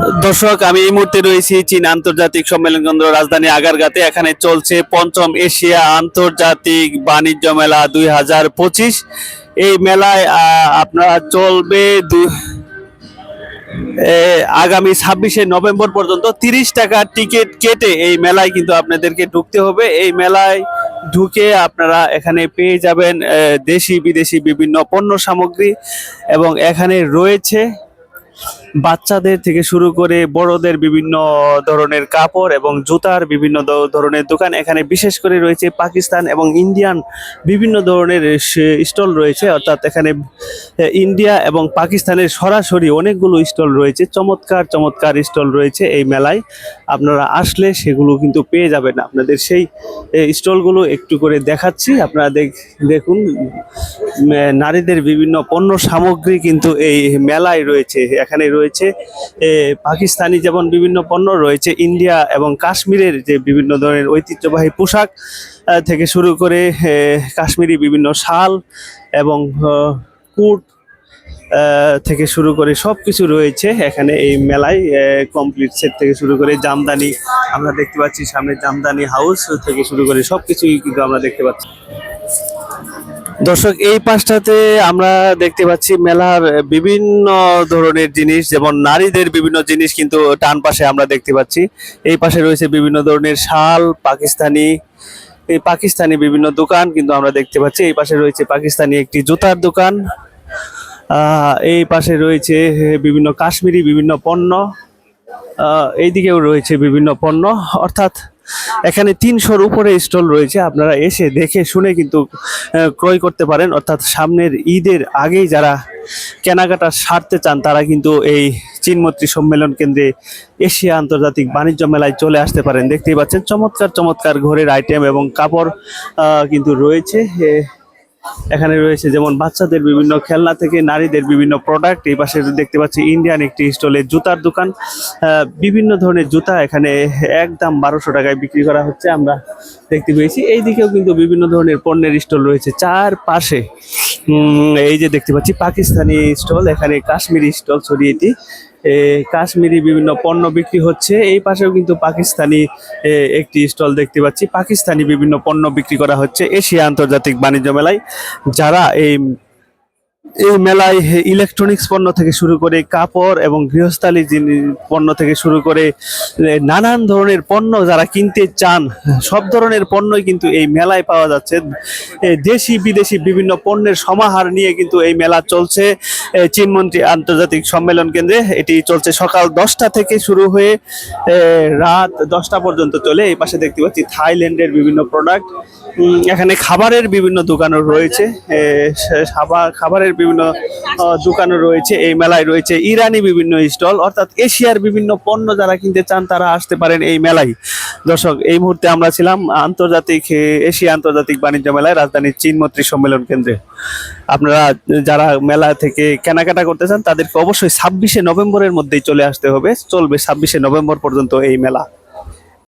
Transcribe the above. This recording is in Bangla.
দর্শক, আমি এই মুহূর্তে রয়েছি চীন আন্তর্জাতিক সম্মেলন কেন্দ্র রাজধানী আগারগাতে। এখানে চলছে পঞ্চম এশিয়া আন্তর্জাতিক বাণিজ্য মেলা দুই হাজার পঁচিশ। এই মেলায় আপনারা চলবে আগামী ছাব্বিশে নভেম্বর পর্যন্ত তিরিশ টাকার টিকিট কেটে এই মেলায় কিন্তু আপনাদেরকে ঢুকতে হবে। এই মেলায় ঢুকে আপনারা এখানে পেয়ে যাবেন দেশি বিদেশি বিভিন্ন পণ্য সামগ্রী এবং এখানে রয়েছে বাচ্চাদের থেকে শুরু করে বড়দের বিভিন্ন ধরনের কাপড় এবং জুতার বিভিন্ন ধরনের দোকান। এখানে বিশেষ করে রয়েছে পাকিস্তান এবং ইন্ডিয়ান বিভিন্ন ধরনের স্টল রয়েছে। অর্থাৎ এখানে ইন্ডিয়া এবং পাকিস্তানের সরাসরি অনেকগুলো স্টল রয়েছে। চমৎকার চমৎকার স্টল রয়েছে এই মেলায়। আপনারা আসলে সেগুলো কিন্তু পেয়ে যাবেন। আপনাদের সেই স্টলগুলো একটু করে দেখাচ্ছি। আপনারা দেখ- দেখুন নারীদের বিভিন্ন পণ্য সামগ্রী কিন্তু এই মেলায় রয়েছে। এখানে রয়েছে এ, পাকিস্তানি যেমন বিভিন্ন পণ্য রয়েছে ইন্ডিয়া এবং কাশ্মীরের যে বিভিন্ন ধরনের ঐতিহ্যবাহী পোশাক থেকে শুরু করে কাশ্মীরি বিভিন্ন শাল এবং কুট থেকে শুরু করে সব কিছু রয়েছে। এখানে এই মেলায় কমপ্লিট সেট থেকে শুরু করে জামদানি আমরা দেখতে পাচ্ছি সামনে জামদানি হাউস থেকে শুরু করে সব কিছুই কিন্তু আমরা দেখতে পাচ্ছি। দর্শক, এই পাশটাতে আমরা দেখতে পাচ্ছি মেলার বিভিন্ন ধরনের জিনিস, যেমন নারীদের বিভিন্ন জিনিস কিন্তু টান পাশে আমরা দেখতে পাচ্ছি। এই পাশে রয়েছে বিভিন্ন ধরনের শাল, পাকিস্তানি, এই পাকিস্তানি বিভিন্ন দোকান কিন্তু আমরা দেখতে পাচ্ছি। এই পাশে রয়েছে পাকিস্তানি একটি জুতার দোকান। এই পাশে রয়েছে বিভিন্ন কাশ্মীরি বিভিন্ন পণ্য। এইদিকেও রয়েছে বিভিন্ন পণ্য। অর্থাৎ এখানে তিনশোর উপরে স্টল রয়েছে, আপনারা এসে দেখে শুনে কিন্তু ক্রয় করতে পারেন। অর্থাৎ সামনের ঈদের আগেই যারা কেনাকাটা সারতে চান, তারা কিন্তু এই চীনমৈত্রী সম্মেলন কেন্দ্রে এশিয়া আন্তর্জাতিক বাণিজ্য মেলায় চলে আসতে পারেন। দেখতেই পাচ্ছেন, চমৎকার চমৎকার ঘরের আইটেম এবং কাপড় কিন্তু রয়েছে। এখানে রয়েছে যেমন বাচ্চাদের বিভিন্ন খেলনা থেকে নারীদের বিভিন্ন প্রোডাক্ট এই পাশে দেখতে পাচ্ছি ইন্ডিয়ান একটি স্টলে জুতার দোকান। বিভিন্ন ধরনের জুতা এখানে একদম বারোশো টাকায় বিক্রি করা হচ্ছে, আমরা দেখতে পেয়েছি। এই দিকেও কিন্তু বিভিন্ন ধরনের পণ্যের স্টল রয়েছে। চার পাশে এই যে দেখতে পাচ্ছি, পাকিস্তানি স্টল এখানে কাশ্মীরি স্টল ছড়িয়েটি কাশ্মীরি বিভিন্ন পণ্য বিক্রি হচ্ছে। এই পাশেও কিন্তু পাকিস্তানি একটি স্টল দেখতে পাচ্ছি। পাকিস্তানি বিভিন্ন পণ্য বিক্রি করা হচ্ছে এশিয়া আন্তর্জাতিক বাণিজ্য মেলায়। যারা এই এই মেলায় ইলেকট্রনিক্স পণ্য থেকে শুরু করে কাপড় এবং গৃহস্থালী পণ্য থেকে শুরু করে নানান ধরনের পণ্য যারা কিনতে চান, সব ধরনের পণ্যই কিন্তু এই মেলায় পাওয়া যাচ্ছে। দেশি, বিদেশি বিভিন্ন পণ্যের সমাহার নিয়ে কিন্তু এই মেলা চলছে। চীনমন্ত্রী আন্তর্জাতিক সম্মেলন কেন্দ্রে এটি চলছে সকাল দশটা থেকে শুরু হয়ে রাত দশটা পর্যন্ত চলে। এই পাশে দেখতে পাচ্ছি থাইল্যান্ডের বিভিন্ন প্রোডাক্ট এখানে খাবারের বিভিন্ন দোকানও রয়েছে। খাবারের বিভিন্ন দোকানও রয়েছে, এই মেলায় রয়েছে ইরানি বিভিন্ন স্টল, অর্থাৎ এশিয়ার বিভিন্ন পণ্য যারা কিনতে চান তারা আসতে পারেন এই মেলায়। দর্শক, এই মুহূর্তে আমরা ছিলাম আন্তর্জাতিক এশিয়া আন্তর্জাতিক বাণিজ্য মেলায়, রাজধানীর চীনমৈত্রী সম্মেলন কেন্দ্রে। আপনারা যারা মেলা থেকে কেনাকাটা করতে চান, তাদেরকে অবশ্যই ছাব্বিশে নভেম্বরের মধ্যেই চলে আসতে হবে। চলবে ছাব্বিশে নভেম্বর পর্যন্ত এই মেলা।